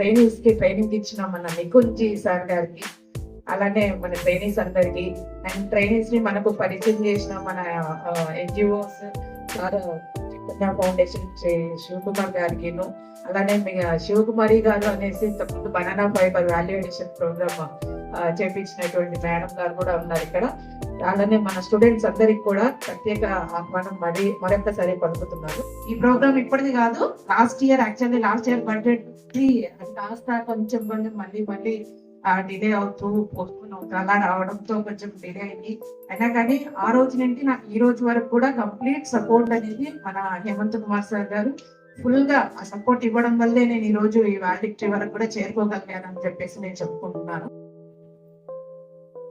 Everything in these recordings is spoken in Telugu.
ట్రైనీస్కి ట్రైనింగ్ ఇచ్చిన మన నికుంజి సార్ గారికి అలానే మన ట్రైనీస్ అందరికి అండ్ ట్రైనీస్ని మనకు పరిచయం చేసిన మన ఎన్జిఓస్ సార్ చైతన్య ఫౌండేషన్ చే- శివకుమార్ గారికి అలానే మీ శివకుమారి గారు అనేసి ఇంతకుముందు banana fibre value addition programme చేపించినటువంటి madam గారు కూడా ఉన్నారు ఇక్కడ. అలానే మన స్టూడెంట్స్ అందరికి కూడా ప్రత్యేక ఆహ్వానం మరి మరొకసారి పలుకుతున్నారు ఈ ప్రోగ్రామ్ ఇప్పటిది కాదు last year actually last year budget కాస్త కొంచెం కొంచెం మళ్ళీ మళ్ళీ డిలే అవుతూ పోస్ట్పోన్ అవుతూ అలా రావడంతో కొంచెం డిలే అయింది. అయినా కానీ ఆ రోజు నుండి నాకు ఈ రోజు వరకు కూడా కంప్లీట్ సపోర్ట్ అనేది మన హేమంత్ కుమార్ సార్ గారు ఫుల్గా ఆ సపోర్ట్ ఇవ్వడం వల్లే నేను ఈ రోజు ఈ వాలిడిటీ వరకు కూడా చేరుకోగలిగాను అని చెప్పేసి నేను చెప్పుకుంటున్నాను.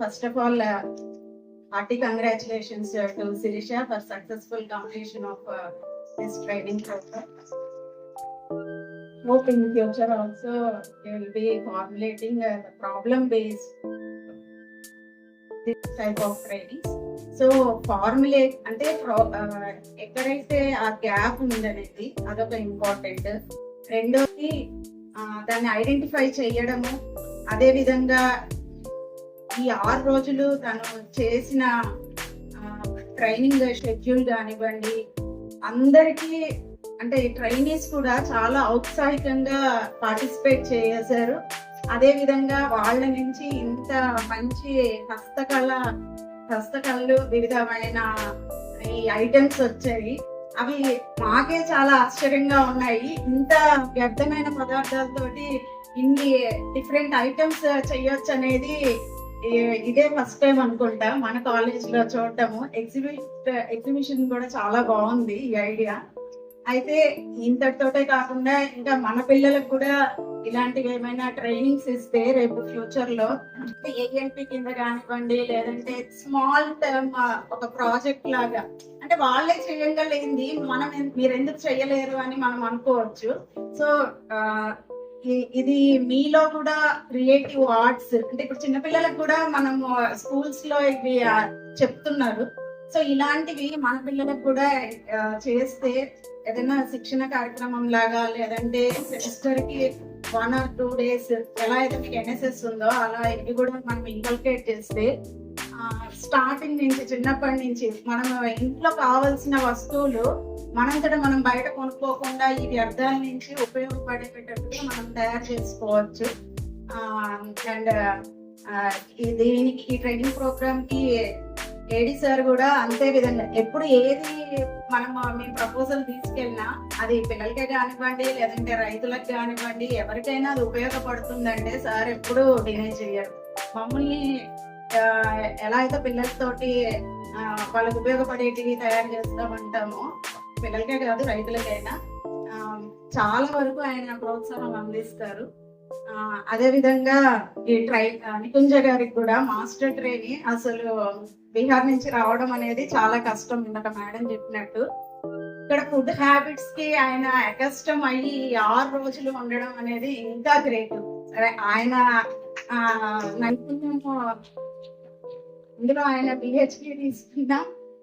First of all hearty congratulations to Sirisha for successful completion of this training programme Hope in future also you will be formulating a problem based this type of so formulate అంటే ఎక్కడైతే ఆ గ్యాప్ ఉందనేది అదొక ఇంపార్టెంట్ రెండోది దాన్ని ఐడెంటిఫై చేయడము అదే విధంగా ఈ ఆరు రోజులు తను చేసిన ట్రైనింగ్ షెడ్యూల్ కానివ్వండి అందరికీ అంటే ట్రైనీస్ కూడా చాలా ఔత్సాహికంగా పార్టిసిపేట్ చేశారు అదే విధంగా వాళ్ళ నుంచి ఇంత మంచి హస్తకళ హస్తకళలు వివిధమైన ఈ ఐటమ్స్ వచ్చాయి. అవి మాకే చాలా ఆశ్చర్యంగా ఉన్నాయి. ఇంత వ్యర్థమైన పదార్థాలతోటి ఇన్ని డిఫరెంట్ ఐటమ్స్ చేయొచ్చు అనేది ఇదే ఫస్ట్ టైం అనుకుంటా. మన కాలేజ్లో చూడటము. ఎగ్జిబిట్ ఎగ్జిబిషన్ కూడా చాలా బాగుంది ఈ ఐడియా అయితే ఇంతటితోటే కాకుండా ఇంకా మన పిల్లలకు కూడా ఇలాంటివి ఏమైనా ట్రైనింగ్స్ ఇస్తే రేపు ఫ్యూచర్లో ఏఎన్పి కింద కానివ్వండి లేదంటే స్మాల్ టర్మ్ ఒక ప్రాజెక్ట్ లాగా. అంటే వాళ్ళే చేయగలిగింది. మనం మీరు ఎందుకు చేయలేరు అని మనం అనుకోవచ్చు. సో ఇది మీలో కూడా క్రియేటివ్ ఆర్ట్స్ అంటే ఇప్పుడు చిన్నపిల్లలకు కూడా మనము స్కూల్స్లో ఇవి చెప్తున్నారు. సో ఇలాంటివి మన పిల్లలకు కూడా చేస్తే ఏదైనా శిక్షణ కార్యక్రమం లాగా లేదంటే సెమిస్టర్కి వన్ ఆర్ టూ డేస్ ఎలా అయితే మీకు ఎన్ఎస్ఎస్ ఉందో అలా ఇవి కూడా మనం ఇంకల్కేట్ చేస్తే స్టార్టింగ్ నుంచి చిన్నప్పటి నుంచి మనం ఇంట్లో కావాల్సిన వస్తువులు మనంతట మనం బయట కొనుక్కోకుండా ఈ వ్యర్థాల నుంచి ఉపయోగపడేటట్టుగా మనం తయారు చేసుకోవచ్చు. అండ్ దీనికి ఈ ట్రైనింగ్ ప్రోగ్రామ్కి ఏడి సార్ కూడా అంతే విధంగా ఎప్పుడు ఏది మనం మేము ప్రపోజల్ తీసుకెళ్ళినా అది పిల్లలకే కానివ్వండి లేదంటే రైతులకు కానివ్వండి ఎవరికైనా అది ఉపయోగపడుతుందంటే సార్ ఎప్పుడు డినై చేయరు. మమ్మల్ని ఎలా అయితే పిల్లలతోటి వాళ్ళకు వాళ్ళకి ఉపయోగపడేటివి తయారు చేస్తామంటామో పిల్లలకే కాదు రైతులకైనా చాలా వరకు ఆయన ప్రోత్సాహం అందిస్తారు. అదే విధంగా ఈ ట్రై నికుంజ గారికి కూడా మాస్టర్ ట్రైని అసలు బీహార్ నుంచి రావడం అనేది చాలా కష్టం ఇందాక మేడం చెప్పినట్టు. ఇక్కడ ఫుడ్ హ్యాబిట్స్కి ఆయన అకష్టం అయ్యి ఆరు రోజులు ఉండడం అనేది ఇంకా గ్రేట్. ఆయన నైపుణ్యం ఇందులో ఆయన పిహెచ్డి తీసుకున్నా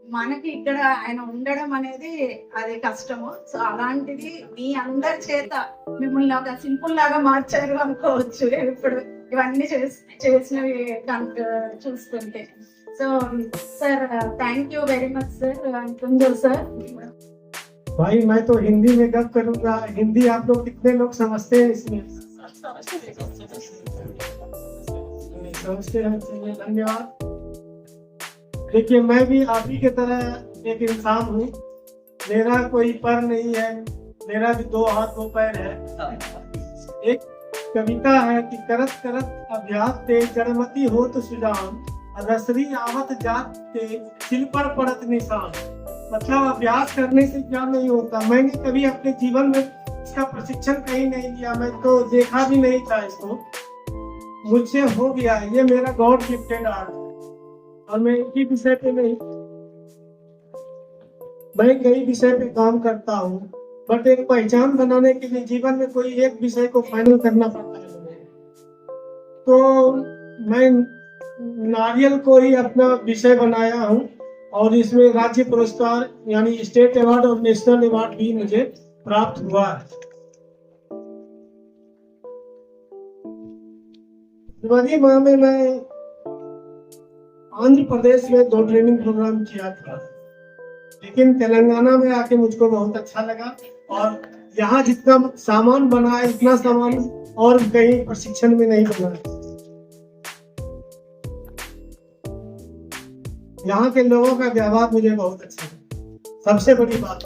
మనకి ఇక్కడ ఆయన ఉండడం అనేది అది కష్టము సో అలాంటిది మీ అందరి చేత మిమ్మల్ని ఒక సింపుల్ లాగా మార్చారు అనుకోవచ్చు ఇప్పుడు ఇవన్నీ చేస్- చేసినవి కనుక చూస్తుంటే so sir thank you very much sir Kunjal sir भाई मैं तो हिंदी में गप करूंगा हिंदी आप लोग कितने लोग समझते हैं इसमें समझते हैं चलिए धन्यवाद देखिए, मैं भी आप ही की तरह एक इंसान हूँ। मेरा कोई पर नहीं है, मेरा भी दो हाथ दो पैर है। एक कविता है कि करत करत अभ्यास ते जड़मती हो तो सुजान, रसरी आवत जात ते सिल पर पड़त निशान। मतलब अभ्यास करने से क्या नहीं होता? मैंने कभी अपने जीवन में इसका प्रशिक्षण कहीं नहीं लिया मैं तो देखा भी नहीं था इसको। मुझसे हो गया, ये मेरा गॉड गिफ्टेड आर्ट और मैं एक ही विषय पे नहीं। मैं कई विषय पे काम करता हूँ, बट एक पहचान बनाने के लिए जीवन में कोई एक विषय को फाइनल करना पड़ता है। तो मैं नारियल को ही अपना विषय बनाया हूँ और इसमें राज्य पुरस्कार यानी स्टेट अवार्ड और नेशनल अवार्ड भी मुझे प्राप्त हुआ है। फरवरी माह में मैं आंध्र प्रदेश में दो ट्रेनिंग प्रोग्राम किया था। लेकिन तेलंगाना में आके मुझको बहुत अच्छा लगा और यहाँ जितना सामान बना है इतना सामान और कहीं प्रशिक्षण में नहीं बना। है यहाँ के लोगों का व्यवहार मुझे बहुत अच्छा लगा। सबसे बड़ी बात,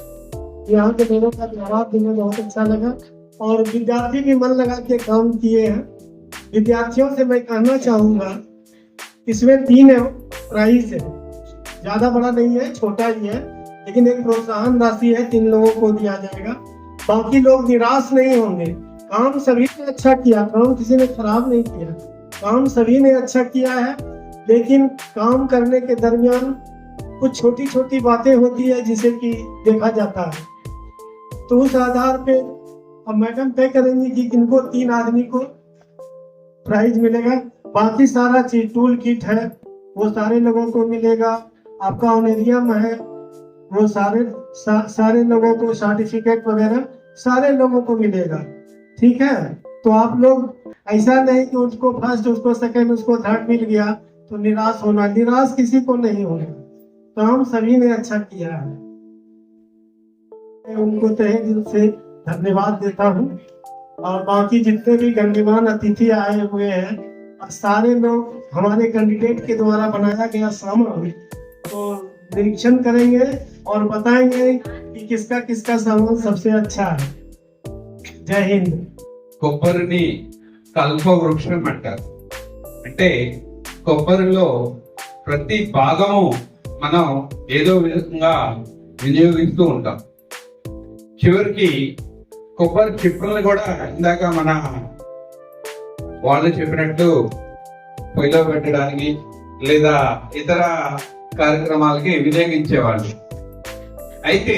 यहाँ के लोगों का व्यवहार मुझे बहुत अच्छा लगा और विद्यार्थी भी मन लगा के काम किए हैं। विद्यार्थियों से मैं कहना चाहूँगा इसमें तीन प्राइज है। ज़्यादा बड़ा नहीं है, छोटा ही है, लेकिन एक प्रोत्साहन राशि है, तीन लोगों को दिया जाएगा। बाकी लोग निराश नहीं होंगे। काम सभी ने अच्छा किया, काम किसी ने खराब नहीं किया। काम सभी ने अच्छा किया है, लेकिन काम करने के दरमियान कुछ छोटी छोटी बातें होती है, जिसे कि देखा जाता है। तो उस आधार पे अब मैडम तय करेंगी कि किनको तीन आदमी को प्राइज मिलेगा। बाकी सारा चीज़ टूल किट है वो सारे लोगों को मिलेगा। आपका ऑनेरियम है वो सारे सा, सारे लोगों को सर्टिफिकेट वगैरह सारे लोगों को मिलेगा। ठीक है? तो आप लोग ऐसा नहीं कि उसको फ़र्स्ट उसको सेकंड उसको थर्ड मिल गया तो निराश होना निराश किसी को नहीं होना। काम सभी ने अच्छा किया है। उनको तहे दिल से धन्यवाद देता हूँ। और बाकी जितने भी गणमान्य अतिथि आए हुए हैं सारे लोग हमारे कैंडिडेट के द्वारा बनाया गया सामान तो निरीक्षण करेंगे और बताएंगे कि किसका किसका सामान सबसे अच्छा है जय हिंद కొబ్బరిని కల్పవృక్షం అంటారు అంటే కొబ్బరిలో ప్రతి భాగము మనం ఏదో విధంగా వినియోగిస్తూ ఉంటాం చివరికి కొబ్బరి చిప్పలను కూడా ఇందాక మన వాళ్ళు చెప్పినట్టు పొయ్యిలో పెట్టడానికి లేదా ఇతర కార్యక్రమాలకి వినియోగించేవాళ్ళు అయితే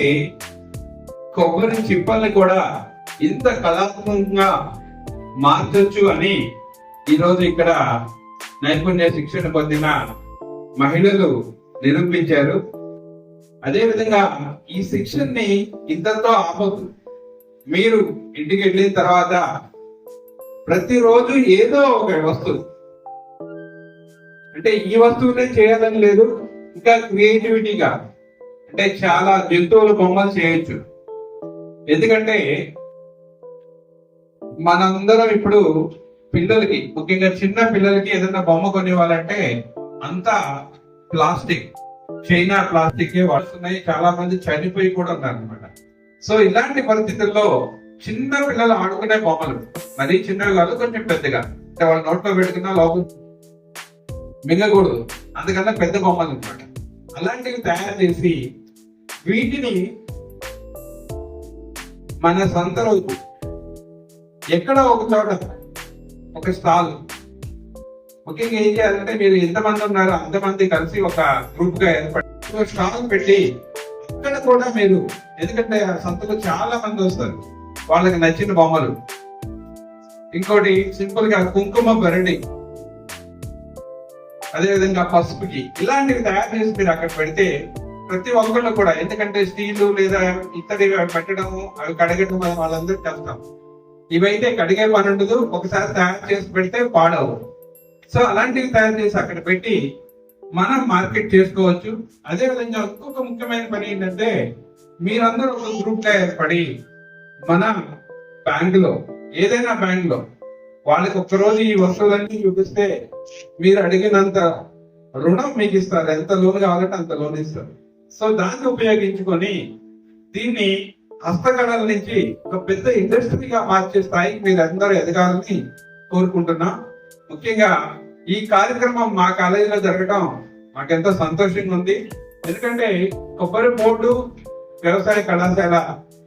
కొబ్బరి చిప్పల్ని కూడా ఇంత కళాత్మకంగా మార్చొచ్చు అని ఈరోజు ఇక్కడ నైపుణ్య శిక్షణ పొందిన మహిళలు నిరూపించారు. అదేవిధంగా ఈ శిక్షణని ఇంతతో ఆపదు మీరు ఇంటికి వెళ్ళిన తర్వాత ప్రతిరోజు ఏదో ఒక వస్తువు. అంటే ఈ వస్తువునే చేయాలని లేదు ఇంకా క్రియేటివిటీగా. అంటే చాలా జంతువుల బొమ్మలు చేయొచ్చు. ఎందుకంటే మనందరం ఇప్పుడు పిల్లలకి ముఖ్యంగా చిన్న పిల్లలకి ఏదైనా బొమ్మ కొనివ్వాలంటే అంతా ప్లాస్టిక్ చైనా ప్లాస్టిక్ వస్తున్నాయి చాలా మంది చనిపోయి కూడా ఉన్నారు అనమాట సో ఇలాంటి పరిస్థితుల్లో చిన్న పిల్లలు ఆడుకునే బొమ్మలు మరీ చిన్నవి కాదు కొంచెం పెద్దగా. అంటే వాళ్ళు నోట్లో పెట్టుకున్నా లోపల మింగకూడదు. అందుకన్నా పెద్ద బొమ్మలు అనమాట అలాంటివి తయారు చేసి వీటిని మన సొంత రోజు ఎక్కడ ఒక చోట ఒక స్టాల్. ముఖ్యంగా ఏం చేయాలంటే మీరు ఎంతమంది ఉన్నారో అంతమంది కలిసి ఒక గ్రూప్గా ఏర్పడి స్టాల్ పెట్టి అక్కడ కూడా మీరు ఎందుకంటే ఆ సంతకు చాలా మంది వస్తారు. వాళ్ళకి నచ్చిన బొమ్మలు. ఇంకోటి సింపుల్గా కుంకుమ బరడి అదేవిధంగా పసుపుకి. ఇలాంటివి తయారు చేసి మీరు అక్కడ పెడితే ప్రతి ఒక్కళ్ళు కూడా ఎందుకంటే స్టీలు లేదా ఇతడి పెట్టడము అవి కడగడం మనం వాళ్ళందరూ చేస్తాం. ఇవైతే కడిగే పని ఉండదు ఒకసారి తయారు చేసి పెడితే పాడవు. సో అలాంటివి తయారు చేసి అక్కడ పెట్టి మనం మార్కెట్ చేసుకోవచ్చు. అదే విధంగా ఇంకొక ముఖ్యమైన పని ఏంటంటే మీరందరూ ఒక గ్రూప్గా ఏర్పడి మన బ్యాంక్లో ఏదైనా బ్యాంక్లో వాళ్ళకి ఒక్కరోజు ఈ వస్తువులన్నీ చూపిస్తే మీరు అడిగినంత రుణం మీకు ఇస్తారు. ఎంత లోన్ కావాలంటే అంత లోన్ ఇస్తారు. సో దాన్ని ఉపయోగించుకొని దీన్ని హస్తకళల నుంచి ఒక పెద్ద ఇండస్ట్రీగా మార్చే స్థాయికి మీరు అందరూ ఎదగాలని కోరుకుంటున్నా. ముఖ్యంగా ఈ కార్యక్రమం మా కాలేజీలో జరగడం మాకెంతో సంతోషంగా ఉంది. ఎందుకంటే కొబ్బరి బోర్డు వ్యవసాయ కళాశాల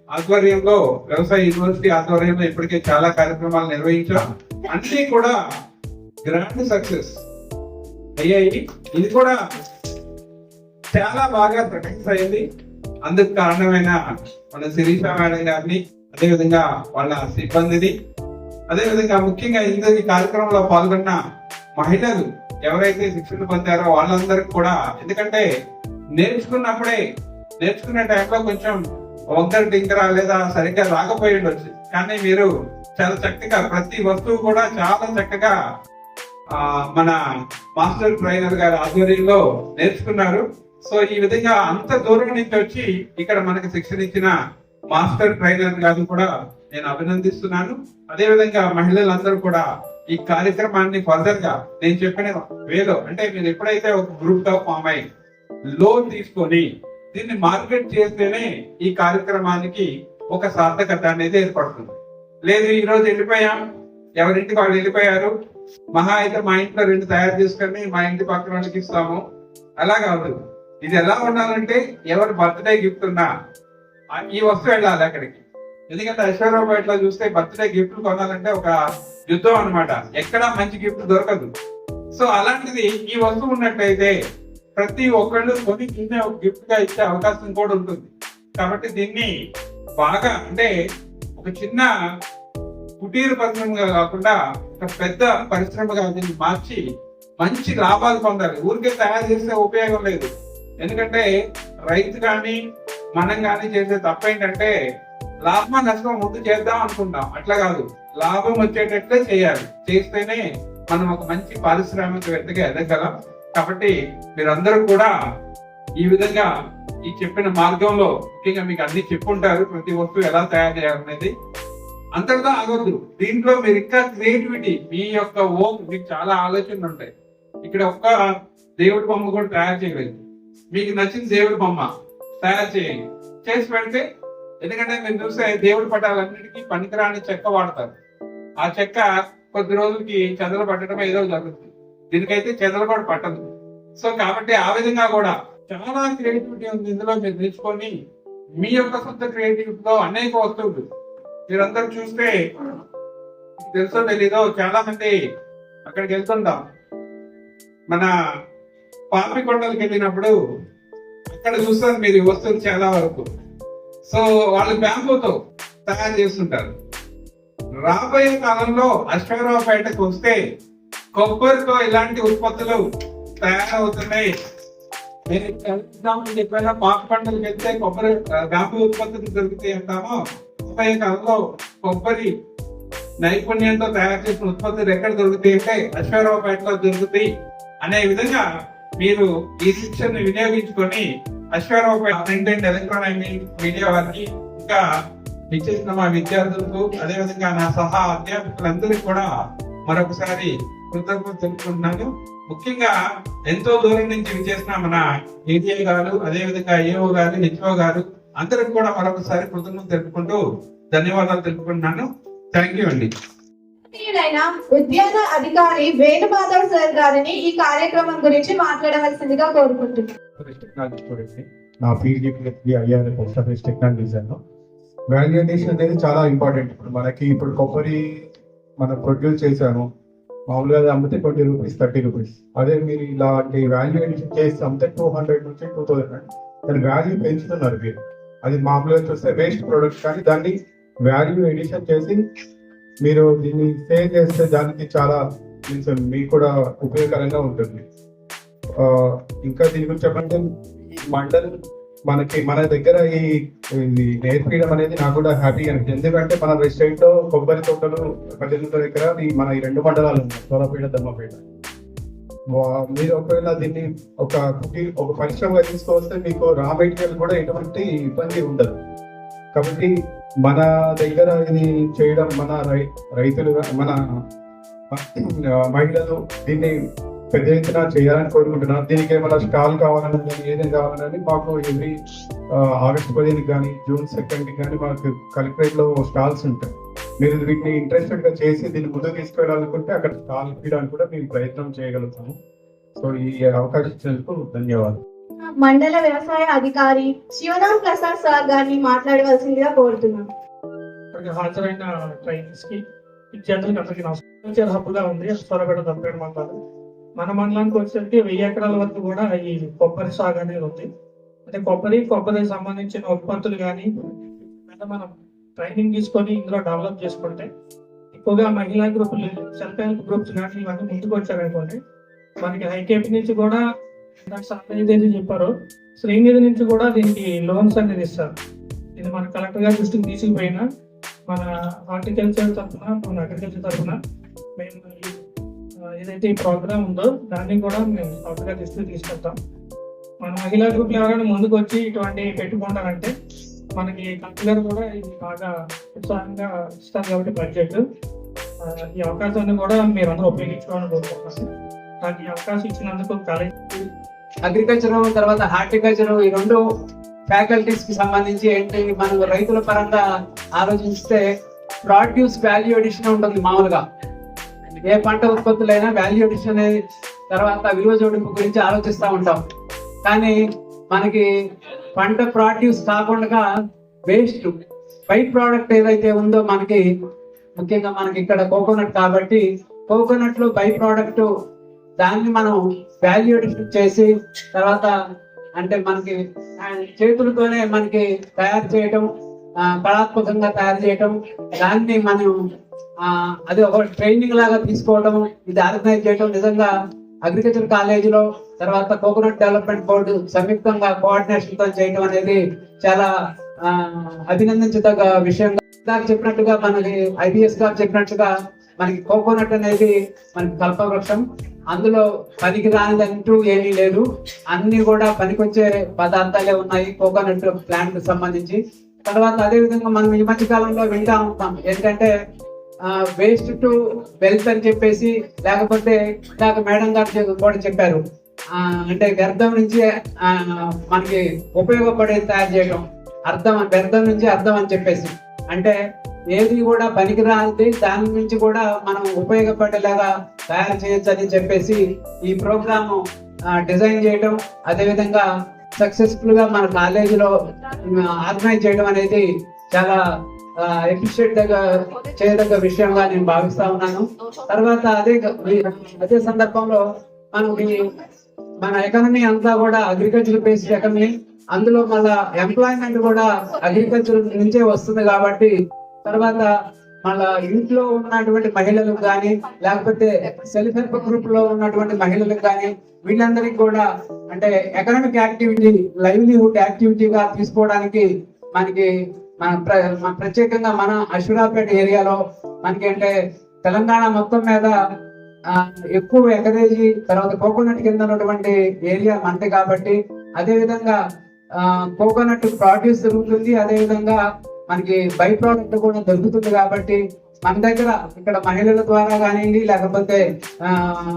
ఆధ్వర్యంలో వ్యవసాయ యూనివర్సిటీ ఆధ్వర్యంలో ఇప్పటికే చాలా కార్యక్రమాలు నిర్వహించాం. అన్ని కూడా గ్రాండ్ సక్సెస్ అయ్యాయి. ఇది కూడా చాలా బాగా సక్సెస్ అయింది. అందుకు కారణమైన మన శిరీష మేడం గారిని అదేవిధంగా వాళ్ళ సిబ్బందిని అదేవిధంగా ముఖ్యంగా ఇంత ఈ కార్యక్రమంలో పాల్గొన్న మహిళలు ఎవరైతే శిక్షణ పొందారో వాళ్ళందరికీ కూడా ఎందుకంటే నేర్చుకున్నప్పుడే నేర్చుకునే టైంలో కొంచెం వంకర టింకరా లేదా సరిగ్గా రాకపోయి ఉండొచ్చు. కానీ మీరు చాలా చక్కగా ప్రతి వస్తువు కూడా చాలా చక్కగా ఆ, మన మాస్టర్ ట్రైనర్ గారి ఆధ్వర్యంలో నేర్చుకున్నారు. సో ఈ విధంగా అంత దూరం నుంచి వచ్చి ఇక్కడ మనకి శిక్షణ ఇచ్చిన మాస్టర్ ట్రైనర్ గారిని కూడా నేను అభినందిస్తున్నాను. అదే విధంగా మహిళలందరూ కూడా ఈ కార్యక్రమాన్ని ఫర్దర్గా నేను చెప్పిన వేలో అంటే మీరు ఎప్పుడైతే ఒక గ్రూప్గా ఫామ్ అయి లోన్ తీసుకొని దీన్ని మార్కెట్ చేస్తేనే ఈ కార్యక్రమానికి ఒక సార్థకత అనేది ఏర్పడుతుంది. లేదు ఈ రోజు వెళ్ళిపోయాం. ఎవరింటికి వాళ్ళు వెళ్ళిపోయారు? మహా అయితే మా ఇంట్లో రెండు తయారు చేసుకొని మా ఇంటి పక్కన వాళ్ళకి ఇస్తాము. అలా కాదు. ఇది ఎలా ఉండాలంటే ఎవరు బర్త్డే గిఫ్ట్ ఉన్నా ఈ వస్తువు వెళ్ళాలి అక్కడికి. ఎందుకంటే ఐశ్వర్యరావు ఇట్లా చూస్తే బర్త్డే గిఫ్ట్లు కొనాలంటే ఒక యుద్ధం అన్నమాట. ఎక్కడా మంచి గిఫ్ట్ దొరకదు. సో అలాంటిది ఈ వస్తువు ఉన్నట్టయితే ప్రతి ఒక్కళ్ళు కొని దీన్నే ఒక గిఫ్ట్గా ఇచ్చే అవకాశం కూడా ఉంటుంది. కాబట్టి దీన్ని బాగా అంటే ఒక చిన్న కుటీర పరిశ్రమగా కాకుండా ఒక పెద్ద పరిశ్రమగా దీన్ని మార్చి మంచి లాభాలు పొందాలి. ఊరికే తయారు చేస్తే ఉపయోగం లేదు. ఎందుకంటే రైతు కానీ మనం కానీ చేసే తప్ప ఏంటంటే లాభం నష్టం ముందు చేద్దాం అనుకుంటాం. అట్లా కాదు. లాభం వచ్చేటట్లే చేయాలి. చేస్తేనే మనం ఒక మంచి పారిశ్రామికవేత్తగా ఎదగలం కాబట్టి మీరందరూ కూడా ఈ విధంగా ఈ చెప్పిన మార్గంలో ముఖ్యంగా మీకు అన్ని చెప్పుంటారు ప్రతి వస్తువు ఎలా తయారు చేయాలనేది అంతటితో ఆగొద్దు. దీంట్లో మీరు ఇంకా క్రియేటివిటీ మీ యొక్క ఓన్ మీకు చాలా ఆలోచనలు ఉంటాయి. ఇక్కడ ఒక్క దేవుడి బొమ్మ కూడా తయారు చేయలేదు. మీకు నచ్చిన దేవుడి బొమ్మ తయారు చేయండి. చేసి పెడితే ఎందుకంటే మేము చూస్తే దేవుడి పటాలన్నిటికీ పనికిరాని చెక్క వాడతారు. ఆ చెక్క కొద్ది రోజులకి చెదలు పట్టడం ఏదో జరుగుతుంది. దీనికైతే చెదలు కూడా పట్టదు. సో కాబట్టి ఆ విధంగా కూడా చాలా క్రియేటివిటీ ఉంది ఇందులో మీరు తెలుసుకొని మీ యొక్క సొంత క్రియేటివిటీలో అనేక వస్తువులు. మీరందరూ చూస్తే తెలుసో తెలీదో చాలా మంది అక్కడికి వెళ్తుంటాం. మన పాపికొండలకి వెళ్ళినప్పుడు అక్కడ చూస్తారు మీరు వస్తువులు చాలా వరకు. సో వాళ్ళు బ్యాంబూతో తయారు చేస్తుంటారు. రాబోయే కాలంలో అశ్వరావుపేటకు వస్తే కొబ్బరితో ఇలాంటి ఉత్పత్తులు తయారవుతున్నాయి. నేను ఎగ్జాంపుల్ చెప్పాను పాప పండుగ వెళ్తే కొబ్బరి ఆ, ఉత్పత్తులు దొరుకుతాయి అంటామో? ముప్పై కాలంలో కొబ్బరి నైపుణ్యంతో తయారు చేసిన ఉత్పత్తులు ఎక్కడ దొరుకుతాయి అంటే అశ్వరావుపేటలో దొరుకుతాయి. అనే విధంగా మీరు ఈ శిక్షణను వినియోగించుకొని అశ్వరావుపేట ప్రింట్ ఎలక్ట్రానిక్ మీడియా వారికి ఇంకా ఇచ్చేసిన మా విద్యార్థులకు అదేవిధంగా నా సహా అధ్యాపకులందరికీ కూడా మరొకసారి కృతజ్ఞత తెలుపుకుంటున్నాను. ముఖ్యంగా ఎంతో దూరం నుంచి విచ్చేసిన మన ఏటీఐ గారు అదే విధంగా ఏఓ గారు హెచ్ఓ గారు అందరికి కూడా మరొకసారి కృతజ్ఞత తెలుపుకుంటూ ధన్యవాదాలు తెలుపుకుంటున్నాను. థ్యాంక్ యూ అండి. ఉద్యాన అధికారి వేణుమాధవ్ సార్ గారిని ఈ కార్యక్రమం గురించి మాట్లాడవలసిందిగా కోరుకుంటున్నాను. నా పీజీ అయ్యారు post office technology design valuation అనేది చాలా ఇంపార్టెంట్ ఇప్పుడు మనకి ఇప్పుడు కొబ్బరి మనం ప్రొడ్యూస్ చేసాము మామూలుగా అది అమ్మితే ట్వంటీ రూపీస్ థర్టీ రూపీస్. అదే మీరు ఇలాంటి వాల్యూ ఎడిషన్ చేసి అమ్మితే టూ హండ్రెడ్ నుంచి టూ థౌసండ్ దాని వాల్యూ పెంచుతున్నారు మీరు. అది మామూలుగా చూస్తే వేస్ట్ ప్రొడక్ట్ కానీ దాన్ని వాల్యూ ఎడిషన్ చేసి మీరు దీన్ని సేల్ చేస్తే దానికి చాలా మీన్స్ మీకు కూడా ఉపయోగకరంగా ఉంటుంది. ఇంకా దీని గురించి చెప్పంటే మండల్ మనకి మన దగ్గర ఈ ఇది నేర్పించడం అనేది నాకు కూడా హ్యాపీ అనిపించింది ఎందుకంటే మన రెస్టారెంట్లో కొబ్బరి తోటలు పల్లెటూరు దగ్గర మన ఈ రెండు మండలాలు ఉన్నాయి సోలపేట ధర్మపేట. మీరు ఒకవేళ దీన్ని ఒక కుటీ- ఒక పరిశ్రమగా తీసుకొస్తే మీకు రా మెటీరియల్ కూడా ఎటువంటి ఇబ్బంది ఉండదు. కాబట్టి మన దగ్గర ఇది చేయడం మన రై- రైతులు మన మహిళలు దీన్ని పెద్ద ఎత్తున చేయాలని కోరుకుంటున్నాను. దీనికి ఏమైనా స్టాల్ కావాలని కానీ ఏదైనా కావాలని మాకు ఎవ్రీ ఆగస్ట్ పదిహేను కానీ జూన్ సెకండ్ కానీ మాకు కలెక్టరేట్లో స్టాల్స్ ఉంటాయి. మీరు వీటిని ఇంట్రెస్టెడ్గా చేసి దీన్ని ముందుకు తీసుకెళ్ళాలనుకుంటే అక్కడ స్టాల్ ఇవ్వడానికి కూడా మేము ప్రయత్నం చేయగలుగుతాము. సో ఈ అవకాశం ఇచ్చినందుకు ధన్యవాదాలు. మండల వ్యవసాయ అధికారి శివరాం ప్రసాద్ సార్ గారిని మాట్లాడవలసిందిగా కోరుతున్నాను. ఇక్కడికి హాజరైన ట్రైనర్స్కి విద్యార్థులకు అందరికీ నమస్కారం. హబ్గా ఉంది. సొరబెడ దంపేట మండలం మన మండలానికి వచ్చేసరికి వెయ్యి ఎకరాల వరకు కూడా ఈ కొబ్బరి సాగు అనేది ఉంది. అంటే కొబ్బరి కొబ్బరికి సంబంధించిన ఉత్పత్తులు కానీ మనం ట్రైనింగ్ తీసుకొని ఇందులో డెవలప్ చేసుకుంటే ఎక్కువగా మహిళా గ్రూపులు సెల్ఫ్ హెల్ప్ గ్రూప్స్ కానీ ఇవన్నీ ముందుకు వచ్చారనుకోండి మనకి హైకేపీ నుంచి కూడా ఇందాక చెప్పారు ఏదైతే చెప్పారో శ్రీనిధి నుంచి కూడా దీనికి లోన్స్ అనేది ఇస్తారు. ఇది మన కలెక్టర్ గారి దృష్టికి తీసుకుపోయినా మన హార్టికల్చర్ తరఫున మన అగ్రికల్చర్ తరఫున మేము ఏదైతే ఈ ప్రోగ్రామ్ ఉందో దాన్ని కూడా మేము కొత్తగా తీసుకు తీసుకెళ్తాం మన మహిళా గ్రూప్లు ఎవరైనా ముందుకు వచ్చి ఇటువంటి పెట్టుకుంటారంటే మనకి కంపెనీ కూడా ఇది బాగా ఉత్సాహంగా ఇస్తారు కాబట్టి బడ్జెట్ ఈ అవకాశాన్ని కూడా మీరు అందరూ ఉపయోగించుకోవాలని కోరుకుంటున్నాను. నాకు ఈ అవకాశం ఇచ్చినందుకు కాలేజ్ అగ్రికల్చర్ తర్వాత హార్టికల్చర్ ఈ రెండు ఫ్యాకల్టీస్కి సంబంధించి ఏంటి? మనం రైతుల పరంగా ఆలోచిస్తే ప్రొడ్యూస్ వాల్యూ ఎడిషన్ ఉంటుంది మామూలుగా. ఏ పంట ఉత్పత్తులైనా వాల్యూ అడిషన్ అనేది తర్వాత విలువ జోడింపు గురించి ఆలోచిస్తూ ఉంటాం. కానీ మనకి పంట ప్రొడ్యూస్ కాకుండా వేస్ట్ బై ప్రోడక్ట్ ఏదైతే ఉందో మనకి ముఖ్యంగా మనకి ఇక్కడ కోకోనట్ కాబట్టి కోకోనట్లో బై ప్రోడక్ట్ దాన్ని మనం వాల్యూ చేసి తర్వాత అంటే మనకి చేతులతోనే మనకి తయారు చేయటం కళాత్మకంగా తయారు చేయటం దాన్ని మనం అది ఒక ట్రైనింగ్ లాగా తీసుకోవడం ఇది ఆర్గనైజ్ చేయడం నిజంగా అగ్రికల్చర్ కాలేజీలో తర్వాత కోకోనట్ డెవలప్మెంట్ బోర్డు సంయుక్తంగా కోఆర్డినేషన్తో చేయడం అనేది చాలా ఆ, అభినందించదగ్గ విషయం. ఇందాక చెప్పినట్టుగా మనకి ఐబిఎస్ గారు చెప్పినట్టుగా మనకి కోకోనట్ అనేది మనకి కల్పవృక్షం. అందులో పనికి రానిదంటూ ఏమీ లేదు. అన్ని కూడా పనికొచ్చే పదార్థాలే ఉన్నాయి కోకోనట్ ప్లాంట్కు సంబంధించి. తర్వాత అదే విధంగా మనం ఈ మధ్య కాలంలో వింటా ఉంటాం. ఏంటంటే వేస్ట్ టు వెల్త్ అని చెప్పేసి లేకపోతే ఇందాక మేడం గారు కూడా చెప్పారు. అంటే వ్యర్థం నుంచి మనకి ఉపయోగపడేది తయారు చేయడం అర్థం వ్యర్థం నుంచి అర్థం అని చెప్పేసి. అంటే ఏది కూడా పనికిరానిది దాని నుంచి కూడా మనం ఉపయోగపడేలాగా తయారు చేయొచ్చు అని చెప్పేసి ఈ ప్రోగ్రాము డిజైన్ చేయడం అదేవిధంగా సక్సెస్ఫుల్గా మన కాలేజీలో ఆర్గనైజ్ చేయడం అనేది చాలా ఎఫిషియెంట్గా చేయదగ్గ విషయంగా నేను భావిస్తా ఉన్నాను. తర్వాత అదే అదే సందర్భంలో మనం మన ఎకానమీ అంతా కూడా అగ్రికల్చర్ బేస్డ్ ఎకానమీ అందులో మళ్ళా ఎంప్లాయ్మెంట్ కూడా అగ్రికల్చర్ నుంచే వస్తుంది కాబట్టి తర్వాత మళ్ళా ఇంట్లో ఉన్నటువంటి మహిళలకు కానీ లేకపోతే సెల్ఫ్ హెల్ప్ గ్రూప్లో ఉన్నటువంటి మహిళలకు కానీ వీళ్ళందరికీ కూడా అంటే ఎకనామిక్ యాక్టివిటీ లైవ్లీహుడ్ యాక్టివిటీగా తీసుకోవడానికి మనకి మన ప్ర- మన ప్రత్యేకంగా మన అశ్వరాపేట ఏరియాలో మనకి అంటే తెలంగాణ మొత్తం మీద ఎక్కువ ఎకరేజీ తర్వాత కోకోనట్ కింద ఉన్నటువంటి ఏరియా మనది కాబట్టి అదే విధంగా కోకోనట్ ప్రొడ్యూస్ జరుగుతుంది అదే విధంగా మనకి బై ప్రోడక్ట్ కూడా దొరుకుతుంది కాబట్టి మన దగ్గర ఇక్కడ మహిళల ద్వారా కానివ్వండి లేకపోతే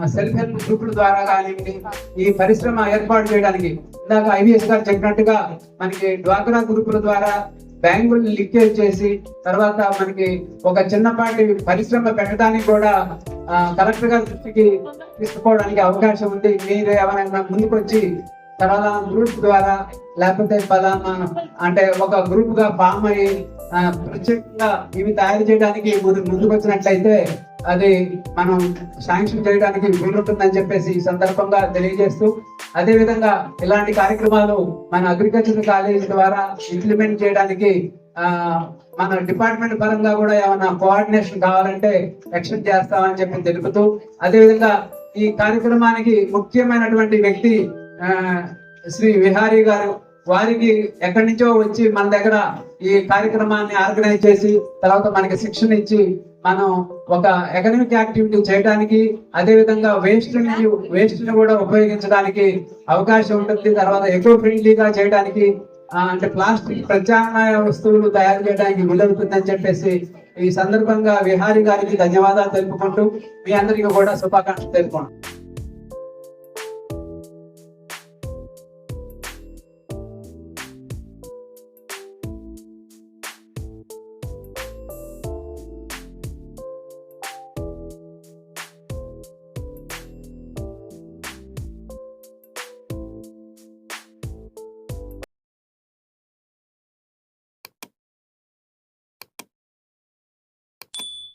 సెల్ఫ్ హెల్ప్ గ్రూపుల ద్వారా కానివ్వండి ఈ పరిశ్రమ ఏర్పాటు చేయడానికి ఇందాక ఐవీఎస్ గారు చెప్పినట్టుగా మనకి డ్వాక్రా గ్రూపుల ద్వారా బ్యాంకులు లింకేజ్ చేసి తర్వాత మనకి ఒక చిన్నపాటి పరిశ్రమ పెట్టడానికి కూడా కలెక్టర్ గారి దృష్టికి తీసుకోవడానికి అవకాశం ఉంది. మీరు ఎవరైనా ముందుకొచ్చి పలానా గ్రూప్ ద్వారా లేకపోతే పలానా అంటే ఒక గ్రూప్గా ఫామ్ అయ్యి ప్రత్యేకంగా ఇవి తయారు చేయడానికి ముందు ముందుకు వచ్చినట్లయితే అది మనం శాంక్షన్ చేయడానికి వీలుంటుందని చెప్పేసి ఈ సందర్భంగా తెలియజేస్తూ అదే విధంగా ఇలాంటి కార్యక్రమాలు మన అగ్రికల్చర్ కాలేజ్ ద్వారా ఇంప్లిమెంట్ చేయడానికి ఆ మన డిపార్ట్మెంట్ పరంగా కూడా ఏమైనా కోఆర్డినేషన్ కావాలంటే ఎక్స్టెండ్ చేస్తామని చెప్పి తెలుపుతూ అదే విధంగా ఈ కార్యక్రమానికి ముఖ్యమైనటువంటి వ్యక్తి శ్రీ విహారీ గారు వారికి ఎక్కడి నుంచో వచ్చి మన దగ్గర ఈ కార్యక్రమాన్ని ఆర్గనైజ్ చేసి తర్వాత మనకి శిక్షణ ఇచ్చి మనం ఒక ఎకనమిక్ యాక్టివిటీ చేయడానికి అదే విధంగా వేస్ట్ నుంచి వేస్ట్ని కూడా ఉపయోగించడానికి అవకాశం ఉంటుంది. తర్వాత ఎకో ఫ్రెండ్లీగా చేయడానికి అంటే ప్లాస్టిక్ ప్రత్యామ్నాయ వస్తువులు తయారు చేయడానికి వీలవుతుందని చెప్పేసి ఈ సందర్భంగా విహారీ గారికి ధన్యవాదాలు తెలుపుకుంటూ మీ అందరికీ కూడా శుభాకాంక్షలు తెలుపుకుంటాం